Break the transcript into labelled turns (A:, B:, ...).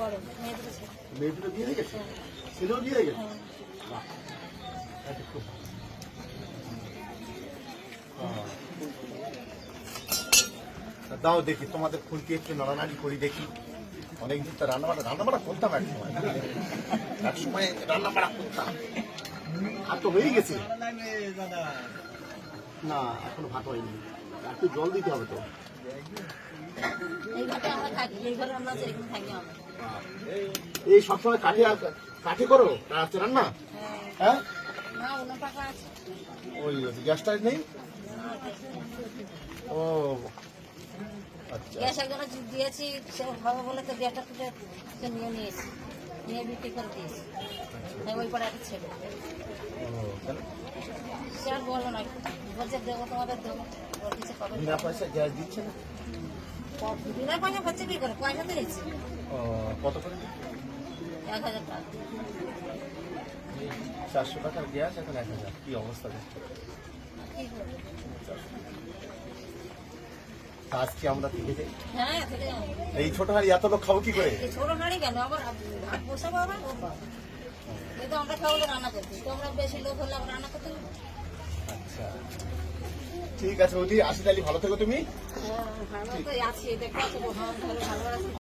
A: বড় মেয়ে দুটো ছেলে।
B: মেয়ে দুটো বিয়ে হয়ে গেছে? ছেলেও বিয়ে হয়ে গেছে?
A: হ্যাঁ।
B: বাহ, এটা খুব দাও দেখি তোমাদের ফুলকে একটু নড়ানাড়ি করি দেখি। অনেকদিন তো রান্না বাড়া রান্না বাড়া করতাম এক সময়। এক সময় রান্না বাড়া করতাম। আর তো হয়ে গেছে। না এখনও ভাত হয়নি। একটু জল দিতে হবে তো।
A: এই
B: সবসময় কাঠে কাঠে করো? রাত্রে রান্না?
A: হ্যাঁ?
B: ওই গ্যাসটা নেই? ও আচ্ছা।
A: গ্যাস একজনে দিয়েছি সে ভালো বলে তো গ্যাসটা তুলে নিয়ে নিয়েছি নিয়ে বিক্রি করে দিয়েছি। ওই পরে একটা ছেলে? সে আর বলো না বলছে দেবো তোমাদের দেবো। বলতেছে কবে
B: পয়সা গ্যাস দিচ্ছে না?
A: বিনা পয়সা হচ্ছে কি করে? পয়সা তো নিচ্ছি
B: কত করে?
A: এক হাজার টাকা।
B: চারশো টাকার গ্যাস এখন এক হাজার। কি অবস্থা আজকে আমরা থেকে যাই।
A: হ্যাঁ
B: এই ছোট হাড়ি এত লোক খাব কি করে?
A: ছোট নাড়ি কেন? আবার বসাবো আবার আমরা খাওয়ালে রান্না করতে তোমরা বেশি লোক হলে রান্না করতে
B: ঠিক আছে ওদি আসি তাহলে, ভালো থেকো তুমি।
A: হ্যাঁ ভালো তো আছি ভালো ভালো আছে।